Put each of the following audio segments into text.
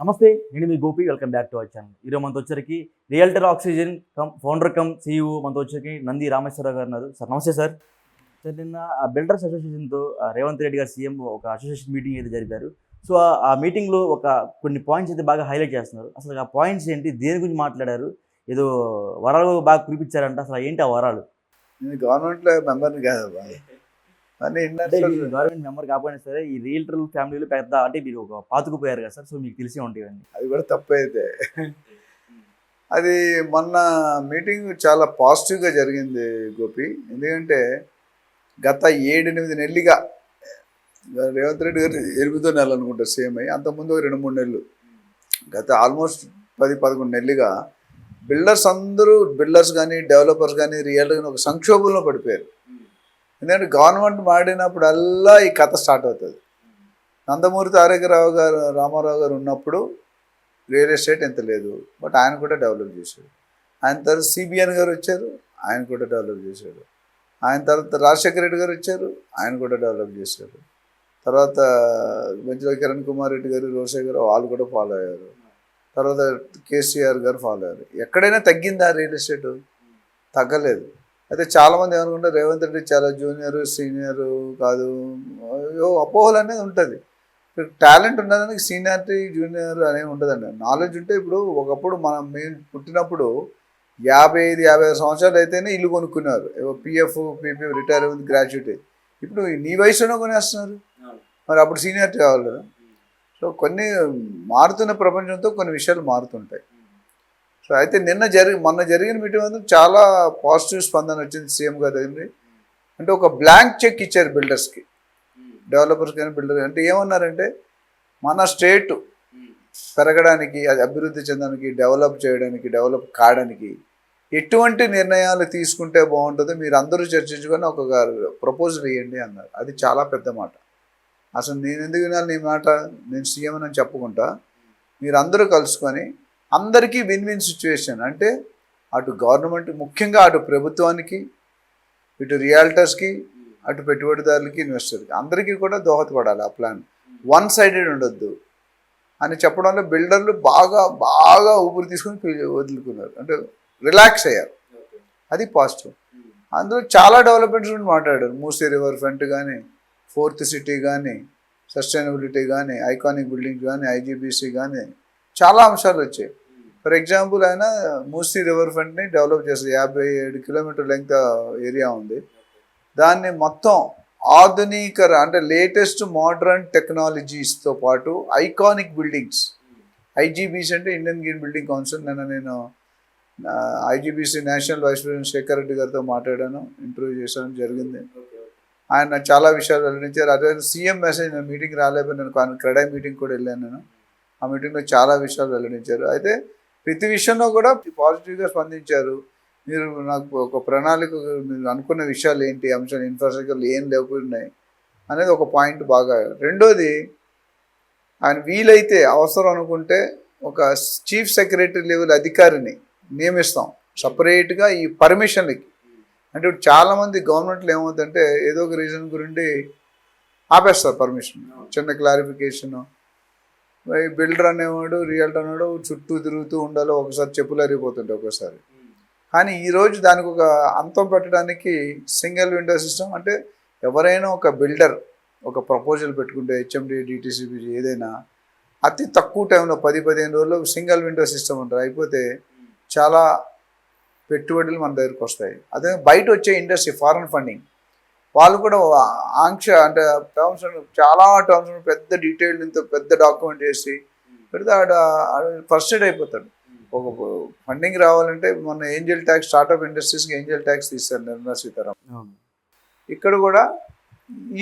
నమస్తే నేను మీ Gopi. Welcome back to our channel. ఈరోజు మనతో వచ్చరికి realtor oxygen cum founder cum CEO మనతో వచ్చరికి నంది రామేశ్వరరావు గారు ఉన్నారు. సార్ నమస్తే సార్. సార్ నిన్న ఆ బిల్డర్స్ అసోసియేషన్తో రేవంత్ రెడ్డి గారు సీఎం ఒక అసోసియేషన్ మీటింగ్ అయితే జరిపారు. సో ఆ- మీటింగ్లో ఒక కొన్ని పాయింట్స్ అయితే బాగా హైలైట్ చేస్తున్నారు. అసలు ఆ పాయింట్స్ ఏంటి? దేని గురించి మాట్లాడారు? ఏదో వరాలు బాగా కురిపించారంట. అసలు ఏంటి ఆ వరాలు? నేను గవర్నమెంట్లో మెంబర్ని కాదు బాయ్ గవర్నమెంట్ మెంబర్ కాకపోయినా సరే ఈ రియల్టర్ ఫ్యామిలీలో పెద్ద అంటే మీరు ఒక పాతుకుపోయారు కదా సార్ సో మీకు తెలిసే ఉంటాయి ఇవన్నీ. అది కూడా తప్పైతే. అది మొన్న మీటింగ్ చాలా పాజిటివ్గా జరిగింది గోపి. ఎందుకంటే గత ఏడెనిమిది నెలలుగా రేవంత్ రెడ్డి గారు ఎనిమిదో నెలలు అనుకుంటా సేమ్ అయ్యి అంతకుముందు ఒక రెండు మూడు నెలలు. గత ఆల్మోస్ట్ పది పదకొండు నెలలుగా బిల్డర్స్ అందరూ బిల్డర్స్ కానీ డెవలపర్స్ కానీ రియల్ కానీ ఒక సంక్షోభంలో పడిపోయారు. ఎందుకంటే గవర్నమెంట్ మాడినప్పుడల్లా ఈ కథ స్టార్ట్ అవుతుంది. నందమూరి తారకరావు గారు రామారావు గారు ఉన్నప్పుడు రియల్ ఎస్టేట్ ఎంత లేదు బట్ ఆయన కూడా డెవలప్ చేశాడు. ఆయన తర్వాత సిబిఎన్ గారు వచ్చారు ఆయన కూడా డెవలప్ చేశాడు. ఆయన తర్వాత రాజశేఖర రెడ్డి గారు వచ్చారు ఆయన కూడా డెవలప్ చేశారు తర్వాత మంచిలో కిరణ్ కుమార్ రెడ్డి గారు రోషే గారు వాళ్ళు కూడా ఫాలో అయ్యారు. తర్వాత కేసీఆర్ గారు ఫాలో అయ్యారు. ఎక్కడైనా తగ్గిందా రియల్ ఎస్టేట్? తగ్గలేదు. అయితే చాలామంది ఏమనుకుంటారు రేవంత్ రెడ్డి చాలా జూనియర్ సీనియర్ కాదు. అపోహలు అనేది ఉంటుంది. టాలెంట్ ఉన్నదానికి సీనియారిటీ జూనియర్ అనేవి ఉండదండి నాలెడ్జ్ ఉంటే ఇప్పుడు ఒకప్పుడు మనం మేము పుట్టినప్పుడు యాభై ఐదు యాభై ఆరు సంవత్సరాలు అయితేనే ఇల్లు కొనుక్కున్నారు పిఎఫ్ పీపీఎఫ్ రిటైర్ అయింది గ్రాడ్యుయేట్. ఇప్పుడు నీ వయసులోనే కొనేస్తున్నారు. మరి అప్పుడు సీనియారిటీ కావాలి కదా. సో కొన్ని మారుతున్న ప్రపంచంతో కొన్ని విషయాలు మారుతుంటాయి. సో అయితే నిన్న జరిగి మొన్న జరిగిన మీటింగ్ మాత్రం చాలా పాజిటివ్ స్పందన వచ్చింది సీఎం గారు దగ్గర అంటే ఒక బ్లాంక్ చెక్ ఇచ్చారు బిల్డర్స్కి డెవలపర్స్ కానీ బిల్డర్ అంటే ఏమన్నారంటే మన స్టేట్ పెరగడానికి అది అభివృద్ధి చెందడానికి డెవలప్ చేయడానికి డెవలప్ కావడానికి ఎటువంటి నిర్ణయాలు తీసుకుంటే బాగుంటుందో మీరు అందరూ చర్చించుకొని ఒక ప్రపోజల్ ఇవ్వండి అన్నారు. అది చాలా పెద్ద మాట. అసలు నేను ఎందుకు వినాలి నీ మాట? నేను సీఎం అని చెప్పుకుంటా మీరు అందరూ కలుసుకొని అందరికీ విన్ విన్ సిచ్యువేషన్ అంటే అటు గవర్నమెంట్ ముఖ్యంగా అటు ప్రభుత్వానికి ఇటు రియాల్టర్స్కి అటు పెట్టుబడిదారులకి ఇన్వెస్టర్కి అందరికీ కూడా దోహదపడాలి ఆ ప్లాన్ వన్ సైడెడ్ ఉండొద్దు అని చెప్పడంలో బిల్డర్లు బాగా బాగా ఊపిరి తీసుకొని వదులుకున్నారు. అంటే రిలాక్స్ అయ్యారు. అది పాజిటివ్ అందులో చాలా డెవలప్మెంట్స్ గురించి మాట్లాడారు. మూసీ రివర్ ఫ్రంట్ కానీ ఫోర్త్ సిటీ కానీ సస్టైనబిలిటీ కానీ ఐకానిక్ బిల్డింగ్ కానీ ఐజీబీసీ కానీ చాలా అంశాలు వచ్చాయి. ఫర్ ఎగ్జాంపుల్ ఆయన మూసీ రివర్ ఫ్రంట్ని డెవలప్ చేస్తారు యాభై ఏడు కిలోమీటర్ లెంగ్త్ ఏరియా ఉంది. దాన్ని మొత్తం ఆధునికర అంటే లేటెస్ట్ మోడర్న్ టెక్నాలజీస్తో పాటు ఐకానిక్ బిల్డింగ్స్. ఐజీబీసీ అంటే ఇండియన్ గ్రీన్ బిల్డింగ్ కౌన్సిల్. నిన్న నేను IGBC national vice president Shekhar Reddy గారితో మాట్లాడాను. ఇంటర్వ్యూ చేశాను. జరిగింది. ఆయన చాలా విషయాలు వెల్లడించారు. అదే సీఎం మెసేజ్ నేను మీటింగ్ రాలేకపోయి నేను క్రెడై మీటింగ్ కూడా వెళ్ళాను నేను. ఆ మీటింగ్లో చాలా విషయాలు వెల్లడించారు. అయితే ప్రతి విషయంలో కూడా పాజిటివ్గా స్పందించారు. మీరు నాకు ఒక ప్రణాళిక మీరు అనుకున్న విషయాలు ఏంటి అంశాలు ఇన్ఫ్రాస్ట్రక్చర్లు ఏం లేకున్నాయి అనేది ఒక పాయింట్ బాగా రెండోది ఆయన వీలైతే అవసరం అనుకుంటే ఒక చీఫ్ సెక్రటరీ లెవెల్ అధికారిని నియమిస్తాం సపరేట్గా ఈ పర్మిషన్లకి అంటే ఇప్పుడు చాలామంది గవర్నమెంట్లో ఏమవుతుందంటే ఏదో ఒక రీజన్ గురించి ఆపేస్తారు పర్మిషన్ చిన్న క్లారిఫికేషన్ బిల్డర్ అనేవాడు రియల్టర్ అనేవాడు చుట్టూ తిరుగుతూ ఉండాలి ఒకసారి చెప్పులు అరిగిపోతుంటే ఒకసారి కానీ ఈరోజు దానికి ఒక అంతం పెట్టడానికి సింగిల్ విండో సిస్టమ్ అంటే ఎవరైనా ఒక బిల్డర్ ఒక ప్రపోజల్ పెట్టుకుంటే హెచ్ఎండి డిటీసీబీ ఏదైనా అతి తక్కువ టైంలో పది పదిహేను రోజుల్లో సింగిల్ విండో సిస్టమ్ ఉంటుంది. అయిపోతే చాలా పెట్టుబడులు మన దగ్గరికి వస్తాయి. అదే బయట వచ్చే ఇండస్ట్రీ ఫారెన్ ఫండింగ్. వాళ్ళు కూడా ఆంక్ష అంటే టర్మ్స్ చాలా టర్మ్స్ పెద్ద డీటెయిల్ ఇంత పెద్ద డాక్యుమెంట్ చేసి పెడితే ఆడ ఫస్టెడ్ అయిపోతాడు. ఒక ఫండింగ్ రావాలంటే మన ఏంజల్ ట్యాక్స్ స్టార్ట్అప్ ఇండస్ట్రీస్కి ఏంజల్ ట్యాక్స్ తీస్తారు నిర్మలా సీతారామన్. ఇక్కడ కూడా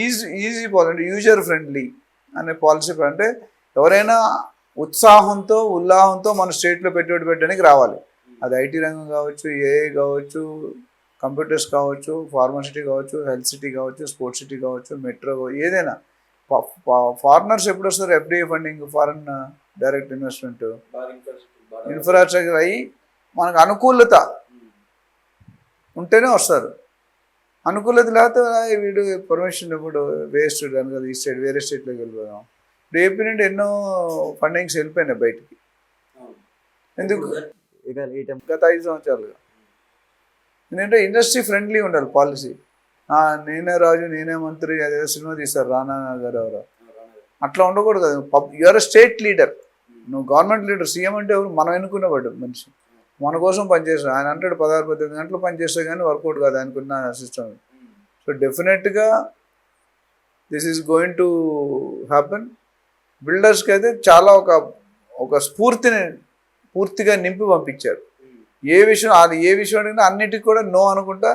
easy easy policy user friendly అనే పాలసీ అంటే ఎవరైనా ఉత్సాహంతో ఉల్లాహంతో మన స్టేట్లో పెట్టుబడి పెట్టడానికి రావాలి. అది ఐటీ రంగం కావచ్చు ఏఐ కావచ్చు కంప్యూటర్స్ కావచ్చు ఫార్మసిటీ కావచ్చు హెల్త్ సిటీ కావచ్చు స్పోర్ట్స్ సిటీ కావచ్చు మెట్రో ఏదైనా. ఫారినర్స్ ఎప్పుడు వస్తారు FDI funding foreign direct investment? Infrastructure అయ్యి మనకు అనుకూలత ఉంటేనే వస్తారు. అనుకూలత లేకపోతే "ఆ, వీడు పర్మిషన్ ఇప్పుడు వేస్ట్ దాని కదా ఈ స్టేట్ వేరే స్టేట్లోకి వెళ్ళిపోదాం. ఇప్పుడు ఏపీ నుండి ఎన్నో ఫండింగ్స్ వెళ్ళిపోయినాయి బయటికి. ఎందుకు? గత ఐదు సంవత్సరాలుగా. ఎందుకంటే ఇండస్ట్రీ ఫ్రెండ్లీ ఉండాలి పాలసీ. నేనే రాజు నేనే మంత్రి అదే సినిమా తీస్తారు రానా గారు ఎవరు. అట్లా ఉండకూడదు కదా. యువర్ స్టేట్ లీడర్ నువ్వు గవర్నమెంట్ లీడర్ సీఎం అంటే ఎవరు? మనం ఎన్నుకునేవాడు మనిషి. మన కోసం పనిచేస్తాడు. ఆయన అంటాడు పదహారు పద్దెనిమిది గంటలు పనిచేస్తే కానీ వర్కౌట్ కాదు ఆయనకున్న సిస్టమ్ సో డెఫినెట్గా this is going to happen బిల్డర్స్కి అయితే చాలా ఒక ఒక స్ఫూర్తిని పూర్తిగా నింపి పంపించారు. ఏ విషయం అది ఏ విషయం అడిగినా అన్నిటికీ కూడా నో అనుకుంటా.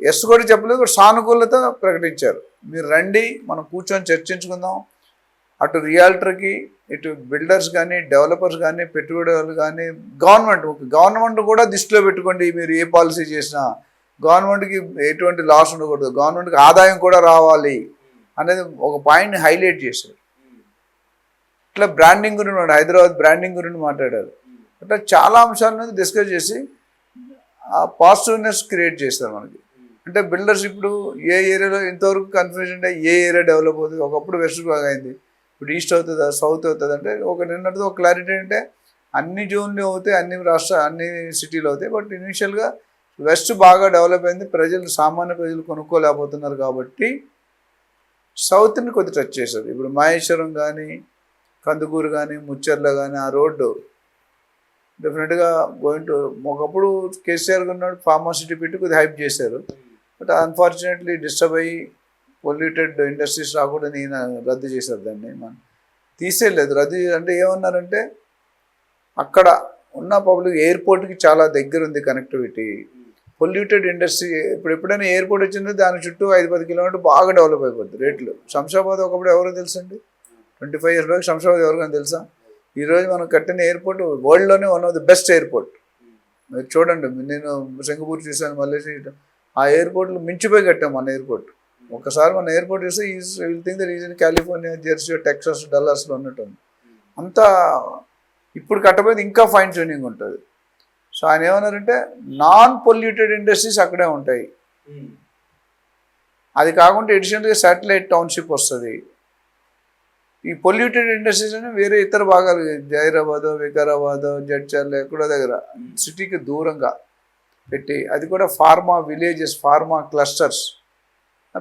ఎస్ కూడా చెప్పలేదు సానుకూలత ప్రకటించారు. మీరు రండి మనం కూర్చొని చర్చించుకుందాం. అటు రియాల్టర్కి ఇటు బిల్డర్స్ కానీ డెవలపర్స్ కానీ పెట్టుబడులు కానీ గవర్నమెంట్ గవర్నమెంట్ కూడా దృష్టిలో పెట్టుకోండి మీరు ఏ పాలసీ చేసినా. గవర్నమెంట్కి ఎటువంటి లాస్ ఉండకూడదు. గవర్నమెంట్కి ఆదాయం కూడా రావాలి అనేది ఒక పాయింట్ని హైలైట్ చేశారు. ఇట్లా బ్రాండింగ్ గురించి హైదరాబాద్ బ్రాండింగ్ గురించి మాట్లాడారు. అంటే చాలా అంశాల మీద డిస్కస్ చేసి ఆ పాజిటివ్నెస్ క్రియేట్ చేస్తారు మనకి. అంటే బిల్డర్స్ ఇప్పుడు ఏ ఏరియాలో ఇంతవరకు కన్ఫ్యూజన్ అంటే ఏ ఏరియా డెవలప్ అవుతుంది? ఒకప్పుడు వెస్ట్ బాగా అయింది. ఇప్పుడు ఈస్ట్ అవుతుందా? సౌత్ అవుతుంది? అంటే ఒక నిన్నటితో ఒక క్లారిటీ అంటే అన్ని జోన్లు అవుతాయి అన్ని రాష్ట్ర అన్ని సిటీలు అవుతాయి. బట్ ఇనిషియల్గా వెస్ట్ బాగా డెవలప్ అయింది. ప్రజలు సామాన్య ప్రజలు కొనుక్కోలేకపోతున్నారు కాబట్టి సౌత్ని కొద్ది టచ్ చేశారు. ఇప్పుడు మహేశ్వరం కానీ కందుకూరు కానీ ముచ్చర్ల కానీ ఆ రోడ్డు డెఫినెట్గా గోయింగ్ టు ఒకప్పుడు కేసీఆర్ ఉన్నాడు ఫార్మాసిటీ పెట్టి కొద్దిగా హైప్ చేశారు. బట్ అన్ఫార్చునేట్లీ డిస్టర్బ్ అయ్యి పొల్యూటెడ్ ఇండస్ట్రీస్ రాకూడదని ఈయన రద్దు చేశారు దాన్ని. మనం తీసేయలేదు. రద్దు అంటే ఏమన్నారంటే అక్కడ ఉన్న పబ్లిక్ ఎయిర్పోర్ట్కి చాలా దగ్గర ఉంది కనెక్టివిటీ పొల్యూటెడ్ ఇండస్ట్రీ ఇప్పుడు ఎప్పుడైనా ఎయిర్పోర్ట్ వచ్చిందో దాని చుట్టూ ఐదు పది కిలోమీటర్ బాగా డెవలప్ అయిపోద్ది రేట్లు. శంషాబాద్ ఒకప్పుడు ఎవరో తెలుసండి? Twenty five years back Shamshabad ఎవరికైనా తెలుసా? ఈరోజు మనం కట్టిన airport వరల్డ్లోనే one of the best airport. మీరు చూడండి నేను సింగపూర్ చూశాను మలేషియా ఆ ఎయిర్పోర్ట్లు మించిపోయి కట్టాం మన ఎయిర్పోర్ట్. ఒకసారి మన ఎయిర్పోర్ట్ చూస్తే is will think that is in California Jersey Texas డల్లాస్లో ఉన్నట్టుంది అంతా ఇప్పుడు కట్టబోయేది ఇంకా ఫైన్ ట్యూనింగ్ ఉంటుంది. సో ఆయన ఏమన్నారంటే నాన్ పొల్యూటెడ్ ఇండస్ట్రీస్ అక్కడే ఉంటాయి. అది కాకుండా ఎడిషనల్గా శాటిలైట్ టౌన్షిప్ వస్తుంది. ఈ పొల్యూటెడ్ ఇండస్ట్రీస్ అని వేరే ఇతర భాగాలు జైరాబాద్ వికారాబాద్ జడ్చర్ల ఎక్కడో దగ్గర సిటీకి దూరంగా పెట్టి అది కూడా ఫార్మా విలేజెస్ ఫార్మా క్లస్టర్స్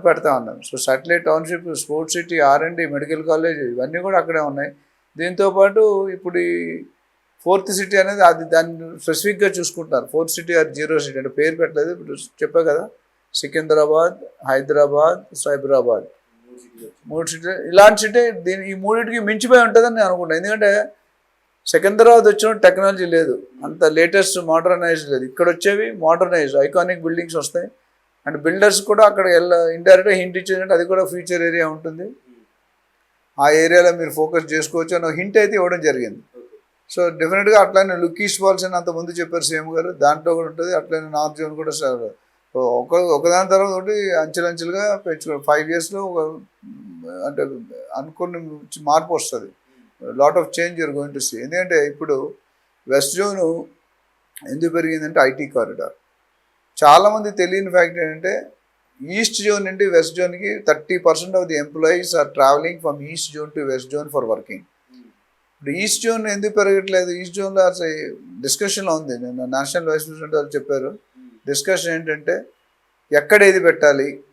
పెడతా ఉన్నాం. So satellite township sports city R and D medical college ఇవన్నీ కూడా అక్కడే ఉన్నాయి. దీంతోపాటు ఇప్పుడు ఈ ఫోర్త్ సిటీ అనేది అది దాన్ని స్పెసిఫిక్గా చూసుకుంటున్నారు. Fourth city or zero city అంటే పేరు పెట్టలేదు ఇప్పుడు చెప్పా కదా సికింద్రాబాద్ హైదరాబాద్ సైబరాబాద్. మూడు సీట్లు ఇలాంటి సీటే దీని ఈ మూడింటికి మించిపోయి ఉంటుందని నేను అనుకుంటాను ఎందుకంటే సికింద్రాబాద్ వచ్చిన టెక్నాలజీ లేదు. అంత లేటెస్ట్ మోడర్నైజ్ లేదు. ఇక్కడ వచ్చేవి మోడర్నైజ్ ఐకానిక్ బిల్డింగ్స్ వస్తాయి. అండ్ బిల్డర్స్ కూడా అక్కడ వెళ్ళ ఇండైరెక్ట్గా హింట్ ఇచ్చేదంటే అది కూడా ఫ్యూచర్ ఏరియా ఉంటుంది. ఆ ఏరియాలో మీరు ఫోకస్ చేసుకోవచ్చు అని హింట్ అయితే ఇవ్వడం జరిగింది. సో డెఫినెట్గా అట్లానే లుక్ ఈస్ట్ అని అంత ముందు చెప్పారు సీఎం గారు. దాంట్లో కూడా ఉంటుంది. అట్లనే నార్త్ జోన్ కూడా సార్ ఒక ఒకదాని తర్వాత ఒకటి అంచెలంచెలుగా పెంచుకో ఫైవ్ ఇయర్స్లో ఒక అంటే అనుకున్న మార్పు వస్తుంది. Lot of change you're going to see ఎందుకంటే ఇప్పుడు వెస్ట్ జోను ఎందుకు పెరిగిందంటే ఐటీ కారిడార్ చాలామంది తెలియని ఫ్యాక్ట్ ఏంటంటే ఈస్ట్ జోన్ నుండి west జోన్కి thirty percent of the employees are travelling from east zone to west zone for working ఇప్పుడు ఈస్ట్ జోన్ ఎందుకు పెరగట్లేదు? ఈస్ట్ జోన్లో అసలు డిస్కషన్లో ఉంది. నేను నేషనల్ వైస్ ప్రెసిడెంట్ వాళ్ళు చెప్పారు. డిస్కషన్ ఏంటంటే ఎక్కడ ఏది పెట్టాలి?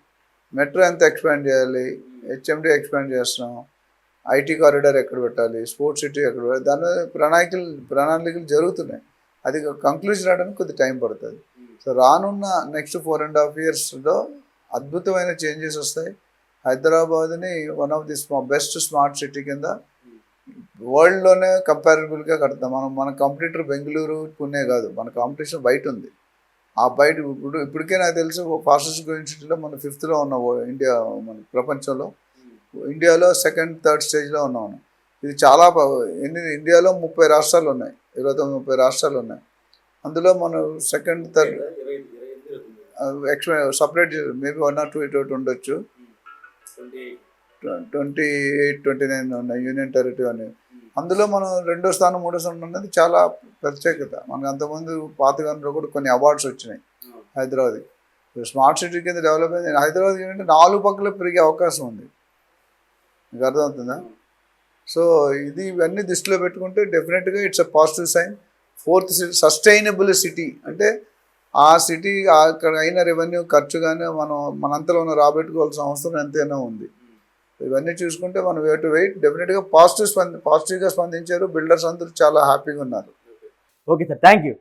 మెట్రో ఎంత ఎక్స్పాండ్ చేయాలి? హెచ్ఎండి ఎక్స్పాండ్ చేస్తున్నాం. ఐటీ కారిడార్ ఎక్కడ పెట్టాలి? స్పోర్ట్స్ సిటీ ఎక్కడ పెట్టాలి? దాని మీద ప్రణాళికలు ప్రణాళికలు జరుగుతున్నాయి. అది కంక్లూజన్ రావడానికి కొద్ది టైం పడుతుంది. సో రానున్న నెక్స్ట్ ఫోర్ అండ్ హాఫ్ ఇయర్స్లో అద్భుతమైన చేంజెస్ వస్తాయి. హైదరాబాద్ని one of the best smart city కింద వరల్డ్లోనే కంపారబుల్గా కడతాం. మనం మన కాంపిటీటర్ బెంగళూరు పుణే కాదు. మన కాంపిటీషన్ బయట ఉంది. ఆ బయట ఇప్పుడు ఇప్పటికే నాకు తెలిసి ఫాస్టెస్ట్ గ్రోయింగ్ సిటీలో మన ఫిఫ్త్లో ఉన్న ఇండియా మన ప్రపంచంలో ఇండియాలో సెకండ్ థర్డ్ స్టేజ్లో ఉన్నాం. ఇది చాలా ఎన్ని ఇండియాలో ముప్పై రాష్ట్రాలు ఉన్నాయి. ఇరవై తొమ్మిది ముప్పై రాష్ట్రాలు ఉన్నాయి. అందులో మనం second third ఎక్స్ప్లె separate maybe one or two ఇటు ఉండొచ్చు. ట్వంటీ ఎయిట్ ట్వంటీ నైన్ ఉన్నాయి యూనియన్ టెరిటరీ అని. అందులో మనం రెండో స్థానం మూడో స్థానం ఉన్నది చాలా ప్రత్యేకత. మనకు అంతకుముందు పాతగానంలో కూడా కొన్ని అవార్డ్స్ వచ్చినాయి హైదరాబాద్. స్మార్ట్ సిటీ కింద డెవలప్ అయింది. హైదరాబాద్ ఏంటంటే నాలుగు పక్కల పెరిగే అవకాశం ఉంది. మీకు అర్థమవుతుందా? సో ఇది ఇవన్నీ దృష్టిలో పెట్టుకుంటే డెఫినెట్గా it's a positive sign. Fourth city sustainable city. అంటే ఆ సిటీ అక్కడ అయిన రెవెన్యూ ఖర్చు కానీ మనం మనంతలో ఉన్న రాబెట్టుకోవాల్సిన అవసరం ఎంతైనా ఉంది. ఇవన్నీ చూసుకుంటే మనం వే టు వెయిట్ డెఫినెట్గా పాజిటివ్ స్పంది పాజిటివ్గా స్పందించారు. బిల్డర్స్ అందరూ చాలా హ్యాపీగా ఉన్నారు. Okay sir thank you